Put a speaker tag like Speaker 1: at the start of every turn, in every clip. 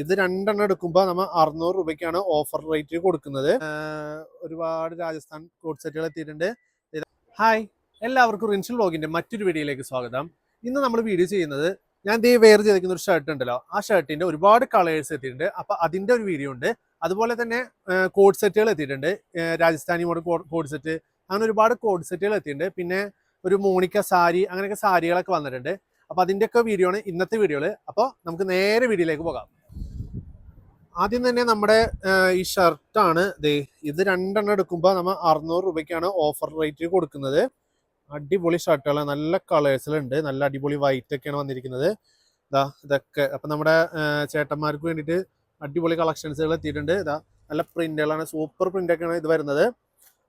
Speaker 1: ഇത് രണ്ടെണ്ണം എടുക്കുമ്പോൾ നമ്മൾ അറുന്നൂറ് രൂപയ്ക്കാണ് ഓഫർ റേറ്റ് കൊടുക്കുന്നത്. ഒരുപാട് രാജസ്ഥാൻ കോഡ് സെറ്റുകൾ എത്തിയിട്ടുണ്ട്. ഹായ് എല്ലാവർക്കും റിൻഷൽ വ്ലോഗിന്റെ മറ്റൊരു വീഡിയോയിലേക്ക് സ്വാഗതം. ഇന്ന് നമ്മൾ വീഡിയോ ചെയ്യുന്നത് ഞാൻ ദേ വെയർ ചെയ്തിരിക്കുന്ന ഒരു ഷർട്ട് ഉണ്ടല്ലോ. ആ ഷർട്ടിന്റെ ഒരുപാട് കളേഴ്സ് എത്തിയിട്ടുണ്ട്. അപ്പൊ അതിന്റെ ഒരു വീഡിയോ ഉണ്ട്. അതുപോലെ തന്നെ കോഡ് സെറ്റുകൾ എത്തിയിട്ടുണ്ട്. രാജസ്ഥാനി മോഡ് കോഡ് സെറ്റ് അങ്ങനെ ഒരുപാട് കോഡ് സെറ്റുകൾ എത്തിയിട്ടുണ്ട്. പിന്നെ ഒരു മോണിക്ക സാരി അങ്ങനെയൊക്കെ സാരികളൊക്കെ വന്നിട്ടുണ്ട്. അപ്പൊ അതിന്റെയൊക്കെ വീഡിയോ ആണ് ഇന്നത്തെ വീഡിയോകൾ അപ്പോൾ നമുക്ക് നേരെ വീഡിയോയിലേക്ക് പോകാം. ആദ്യം തന്നെ നമ്മുടെ ഈ ഷർട്ടാണ് ദേ ഇത് രണ്ടെണ്ണം എടുക്കുമ്പോൾ നമ്മൾ അറുന്നൂറ് രൂപയ്ക്കാണ് ഓഫർ റേറ്റ് കൊടുക്കുന്നത്. അടിപൊളി ഷർട്ടുകൾ നല്ല കളേഴ്സിലുണ്ട് നല്ല അടിപൊളി വൈറ്റ് ഒക്കെയാണ് വന്നിരിക്കുന്നത്. ഇതാ ഇതൊക്കെ. അപ്പം നമ്മുടെ ചേട്ടന്മാർക്ക് വേണ്ടിയിട്ട് അടിപൊളി കളക്ഷൻസുകൾ എത്തിയിട്ടുണ്ട്. ഇതാ നല്ല പ്രിന്റുകളാണ് സൂപ്പർ പ്രിന്റ് ഒക്കെയാണ് ഇത് വരുന്നത്.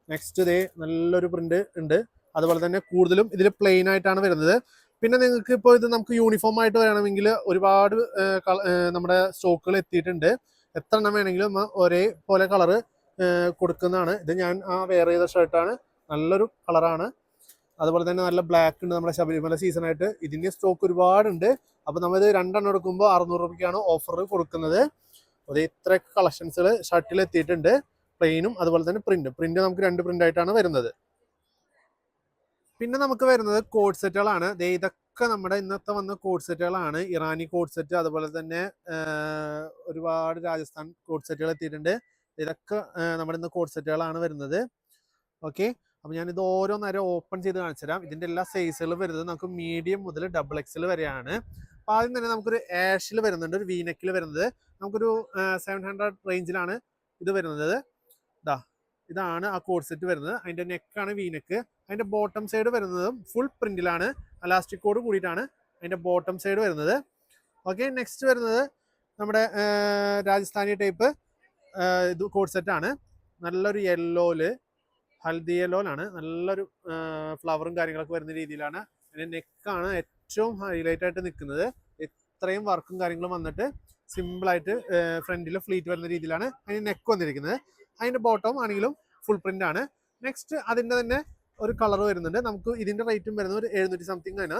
Speaker 1: നെക്സ്റ്റ് ഇതേ നല്ലൊരു പ്രിന്റ് ഉണ്ട്. അതുപോലെ തന്നെ കൂടുതലും ഇതിൽ പ്ലെയിൻ ആയിട്ടാണ് വരുന്നത്. പിന്നെ നിങ്ങൾക്ക് ഇപ്പോൾ ഇത് നമുക്ക് യൂണിഫോം ആയിട്ട് വേണമെങ്കിൽ ഒരുപാട് നമ്മുടെ സ്റ്റോക്കുകൾ എത്തിയിട്ടുണ്ട്. എത്ര എണ്ണം വേണമെങ്കിലും ഒരേ പോലെ കളറ് കൊടുക്കുന്നതാണ്. ഇത് ഞാൻ ആ വെയർ ചെയ്ത ഷർട്ടാണ് നല്ലൊരു കളറാണ് അതുപോലെ തന്നെ നല്ല ബ്ലാക്ക് ഉണ്ട് നമ്മുടെ ശബരിമല സീസൺ ആയിട്ട്. ഇതിന്റെ സ്റ്റോക്ക് ഒരുപാടുണ്ട്. അപ്പോൾ നമ്മൾ ഇത് രണ്ടെണ്ണം എടുക്കുമ്പോൾ അറുന്നൂറ് രൂപയ്ക്കാണ് ഓഫർ കൊടുക്കുന്നത്. അത് ഇത്ര കളക്ഷൻസുകൾ ഷർട്ടിൽ എത്തിയിട്ടുണ്ട്. പ്ലെയിനും അതുപോലെ തന്നെ പ്രിന്റും പ്രിന്റ് നമുക്ക് രണ്ട് പ്രിന്റായിട്ടാണ് വരുന്നത്. പിന്നെ നമുക്ക് വരുന്നത് കോഡ് സെറ്റുകളാണ് ദേ ഇതൊക്കെ നമ്മുടെ ഇന്നത്തെ വന്ന കോഡ് സെറ്റുകളാണ് ഇറാനി കോഡ് സെറ്റ് അതുപോലെ തന്നെ ഒരുപാട് രാജസ്ഥാൻ കോഡ് സെറ്റുകൾ എത്തിയിട്ടുണ്ട്. ഇതൊക്കെ നമ്മുടെ ഇന്ന് കോഡ് സെറ്റുകളാണ് വരുന്നത്. ഓക്കെ അപ്പം ഞാൻ ഇത് ഓരോന്നേരം ഓപ്പൺ ചെയ്ത് കാണിച്ചു തരാം. ഇതിന്റെ എല്ലാ സൈസുകളും വരുന്നത് നമുക്ക് മീഡിയം മുതൽ ഡബിൾ എക്സൽ വരെയാണ്. അപ്പോൾ ആദ്യം തന്നെ നമുക്കൊരു ആഷിൽ വരുന്നുണ്ട്. ഒരു വീനക്കിൽ വരുന്നത്. നമുക്കൊരു സെവൻ ഹൺഡ്രഡ് റേഞ്ചിലാണ് ഇത് വരുന്നത്. ഇതാ ഇതാണ് ആ കോഡ് സെറ്റ് വരുന്നത്. അതിന്റെ നെക്കാണ് വീനെക്ക് അതിന്റെ ബോട്ടം സൈഡ് വരുന്നതും ഫുൾ പ്രിന്റിലാണ് അലാസ്റ്റിക് കോഡ് കൂടിയിട്ടാണ് അതിന്റെ ബോട്ടം സൈഡ് വരുന്നത്. ഓക്കെ നെക്സ്റ്റ് വരുന്നത് നമ്മുടെ രാജസ്ഥാനി ടൈപ്പ് ഇത് കോഡ് സെറ്റാണ് നല്ലൊരു യെല്ലോയിൽ ഹൽദി യെല്ലോയിലാണ് നല്ലൊരു ഫ്ലവറും കാര്യങ്ങളൊക്കെ വരുന്ന രീതിയിലാണ്. അതിന്റെ നെക്കാണ് ഏറ്റവും ഹൈലൈറ്റ് ആയിട്ട് നിൽക്കുന്നത്. ഇത്രയും വർക്കും കാര്യങ്ങളും വന്നിട്ട് സിമ്പിളായിട്ട് ഫ്രണ്ടിൽ ഫ്ലീറ്റ് വരുന്ന രീതിയിലാണ് അതിന് നെക്ക് വന്നിരിക്കുന്നത്. അതിന്റെ ബോട്ടം ആണെങ്കിലും ഫുൾ പ്രിന്റ് ആണ്. നെക്സ്റ്റ് അതിന്റെ തന്നെ ഒരു കളർ വരുന്നുണ്ട്. നമുക്ക് ഇതിന്റെ റേറ്റും വരുന്നത് ഒരു എഴുന്നൂറ്റി സംതിങ് ആണ്.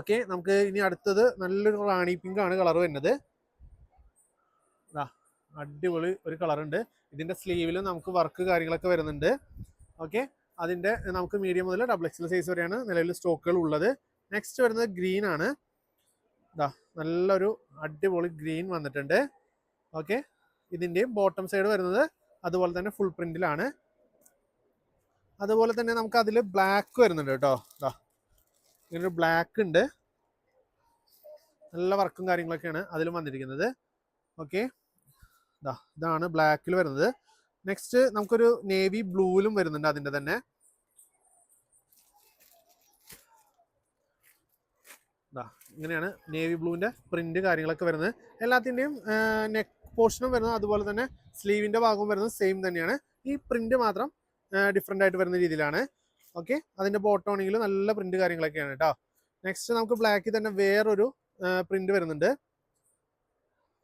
Speaker 1: ഓക്കെ നമുക്ക് ഇനി അടുത്തത് നല്ലൊരു റാണി പിങ്ക് ആണ് കളർ വരുന്നത്. അടിപൊളി ഒരു കളർ ഉണ്ട്. ഇതിന്റെ സ്ലീവിൽ നമുക്ക് വർക്ക് കാര്യങ്ങളൊക്കെ വരുന്നുണ്ട്. ഓക്കെ അതിന്റെ നമുക്ക് മീഡിയം മുതൽ ഡബിൾ എക്സൽ സൈസ് വരെയാണ് നിലവിൽ സ്റ്റോക്കുകൾ ഉള്ളത്. നെക്സ്റ്റ് വരുന്നത് ഗ്രീൻ ആണ്. നല്ലൊരു അടിപൊളി ഗ്രീൻ വന്നിട്ടുണ്ട്. ഓക്കെ ഇതിന്റെയും ബോട്ടം സൈഡ് വരുന്നത് അതുപോലെ തന്നെ ഫുൾ പ്രിന്റിലാണ് അതുപോലെ തന്നെ നമുക്ക് അതിൽ ബ്ലാക്ക് വരുന്നുണ്ട് കേട്ടോ. ദാ. ഇങ്ങനൊരു ബ്ലാക്ക് ഉണ്ട്. നല്ല വർക്കും കാര്യങ്ങളൊക്കെയാണ് അതിലും വന്നിരിക്കുന്നത്. ഓക്കെ ദാ ഇതാണ് ബ്ലാക്കിൽ വരുന്നത്. നെക്സ്റ്റ് നമുക്കൊരു നേവി ബ്ലൂവിലും വരുന്നുണ്ട് അതിന്റെ തന്നെ. ദാ ഇങ്ങനെയാണ് നേവി ബ്ലൂവിന്റെ പ്രിന്റ് കാര്യങ്ങളൊക്കെ വരുന്നത്. എല്ലാത്തിന്റെയും നെക്ക് പോർഷനും വരുന്നത് അതുപോലെ തന്നെ സ്ലീവിന്റെ ഭാഗവും വരുന്നത് സെയിം തന്നെയാണ്. ഈ പ്രിന്റ് മാത്രം ഡിഫറെന്റ് ആയിട്ട് വരുന്ന രീതിയിലാണ്. ഓക്കെ അതിന്റെ ബോട്ടം ആണെങ്കിൽ നല്ല പ്രിന്റ് കാര്യങ്ങളൊക്കെയാണ് കേട്ടോ നെക്സ്റ്റ് നമുക്ക് ബ്ലാക്കിൽ തന്നെ വേറൊരു പ്രിന്റ് വരുന്നുണ്ട്.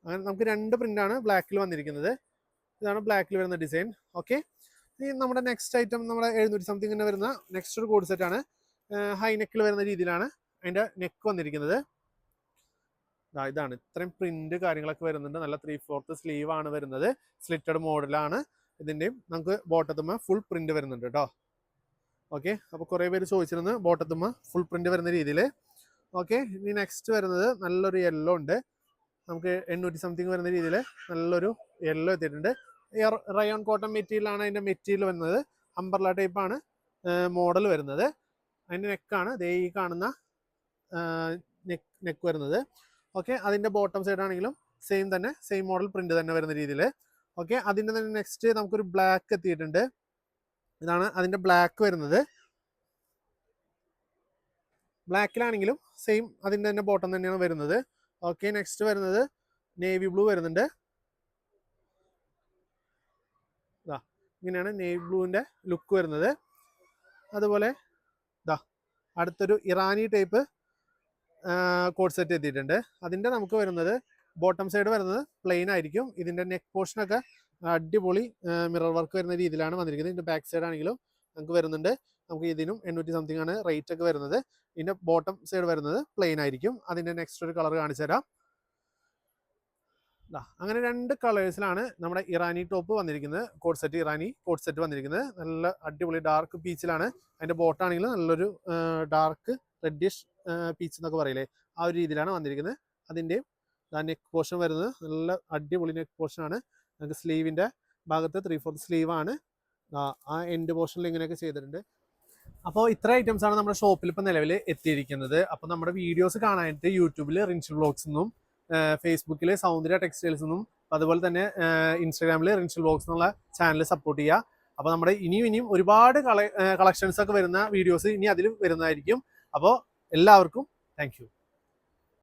Speaker 1: അങ്ങനെ നമുക്ക് രണ്ട് പ്രിന്റാണ് ബ്ലാക്കിൽ വന്നിരിക്കുന്നത്. ഇതാണ് ബ്ലാക്കിൽ വരുന്ന ഡിസൈൻ ഓക്കെ ഈ നമ്മുടെ നെക്സ്റ്റ് ഐറ്റം നമ്മുടെ എഴുന്നൂറ്റി സംതിങ്ങിന് വരുന്ന നെക്സ്റ്റ് ഒരു കോഡ് സെറ്റ് ആണ്. ഹൈ നെക്കിൽ വരുന്ന രീതിയിലാണ് അതിന്റെ നെക്ക് വന്നിരിക്കുന്നത്. ഇതാണ്. ഇത്രയും പ്രിന്റ് കാര്യങ്ങളൊക്കെ വരുന്നുണ്ട്. നല്ല ത്രീ ഫോർത്ത് സ്ലീവ് ആണ് വരുന്നത്. സ്ലിറ്റഡ് മോഡലാണ് ഇതിന്റെയും നമുക്ക് ബോട്ടത്തുമ്മ ഫുൾ പ്രിന്റ് വരുന്നുണ്ട് കേട്ടോ ഓക്കെ അപ്പോൾ കുറേ പേര് ചോദിച്ചിരുന്നു ബോട്ടത്തുമ്മ ഫുൾ പ്രിന്റ് വരുന്ന രീതിയിൽ ഓക്കെ ഇനി നെക്സ്റ്റ് വരുന്നത് നല്ലൊരു യെല്ലോ ഉണ്ട്. നമുക്ക് എണ്ണൂറ്റി സംതിങ് വരുന്ന രീതിയിൽ നല്ലൊരു യെല്ലോ എത്തിയിട്ടുണ്ട്. റയോൺ കോട്ടൺ മെറ്റീരിയലാണ് അതിന്റെ മെറ്റീരിയൽ വരുന്നത്. അംബർല ടൈപ്പ് ആണ് മോഡൽ വരുന്നത്. അതിന്റെ നെക്കാണ് ദേ ഈ കാണുന്ന നെക്ക് നെക്ക് വരുന്നത്. ഓക്കെ അതിന്റെ ബോട്ടം സൈഡ് ആണെങ്കിലും സെയിം തന്നെ സെയിം മോഡൽ പ്രിന്റ് തന്നെ വരുന്ന രീതിയിൽ ഓക്കെ അതിന്റെ തന്നെ നെക്സ്റ്റ് നമുക്കൊരു ബ്ലാക്ക് എത്തിയിട്ടുണ്ട്. ഇതാണ് അതിന്റെ ബ്ലാക്ക് വരുന്നത്. ബ്ലാക്കിലാണെങ്കിലും സെയിം അതിന്റെ തന്നെ ബോട്ടം തന്നെയാണ് വരുന്നത്. ഓക്കെ നെക്സ്റ്റ് വരുന്നത് നേവി ബ്ലൂ വരുന്നുണ്ട്. ഇതാ ഇങ്ങനെയാണ് നേവി ബ്ലൂവിന്റെ ലുക്ക് വരുന്നത്. അതുപോലെ ഇതാ അടുത്തൊരു ഇറാനി ടൈപ്പ് കോഡ് സെറ്റ് എത്തിയിട്ടുണ്ട്. അതിന്റെ നമുക്ക് വരുന്നത് ബോട്ടം സൈഡ് വരുന്നത് പ്ലെയിൻ ആയിരിക്കും. ഇതിന്റെ നെക്ക് പോർഷനൊക്കെ അടിപൊളി മിറർ വർക്ക് വരുന്ന രീതിയിലാണ് വന്നിരിക്കുന്നത്. ഇതിന്റെ ബാക്ക് സൈഡ് ആണെങ്കിലും നമുക്ക് വരുന്നുണ്ട്. നമുക്ക് ഇതിനും എണ്ണൂറ്റി സംതിങ് ആണ് റേറ്റ് ഒക്കെ വരുന്നത്. ഇതിന്റെ ബോട്ടം സൈഡ് വരുന്നത് പ്ലെയിൻ ആയിരിക്കും. അതിന്റെ നെക്സ്റ്റ് ഒരു കളർ കാണിച്ചു തരാം. അങ്ങനെ രണ്ട് കളേഴ്സിലാണ് നമ്മുടെ ഇറാനി ടോപ്പ് വന്നിരിക്കുന്നത്. Coord set Irani coord set വന്നിരിക്കുന്നത്. നല്ല അടിപൊളി ഡാർക്ക് പീച്ചിലാണ് അതിന്റെ ബോട്ടാണെങ്കിൽ നല്ലൊരു ഡാർക്ക് റെഡിഷ് പീച്ച് എന്നൊക്കെ പറയില്ലേ? ആ ഒരു രീതിയിലാണ് വന്നിരിക്കുന്നത്. അതിന്റെയും നെക്ക് പോർഷൻ വരുന്നത്. നല്ല അടിപൊളി നെക്ക് പോർഷൻ ആണ്. നമുക്ക് സ്ലീവിന്റെ ഭാഗത്ത് ത്രീ ഫോർത്ത് സ്ലീവ് ആണ്. ആ എൻഡ് പോർഷനിൽ ഇങ്ങനെയൊക്കെ ചെയ്തിട്ടുണ്ട്. അപ്പോൾ ഇത്ര ഐറ്റംസ് ആണ് നമ്മുടെ ഷോപ്പിൽ ഇപ്പോൾ നിലവിൽ എത്തിയിരിക്കുന്നത്. അപ്പോൾ നമ്മുടെ വീഡിയോസ് കാണാനായിട്ട് യൂട്യൂബിൽ റിൻഷ് വ്ളോഗ്സ് എന്നും ഫേസ്ബുക്കിൽ സൗന്ദര്യ ടെക്സ്റ്റൈൽസ് നിന്നും അതുപോലെ തന്നെ ഇൻസ്റ്റാഗ്രാമിൽ റിൻഷ് ബ്ലോഗ്സ് എന്നുള്ള ചാനൽ സപ്പോർട്ട് ചെയ്യുക അപ്പോൾ നമ്മുടെ ഇനിയും ഇനിയും ഒരുപാട് കളക്ഷൻസ് ഒക്കെ വരുന്ന വീഡിയോസ് ഇനി അതിൽ വരുന്നതായിരിക്കും. അപ്പോൾ എല്ലാവർക്കും താങ്ക്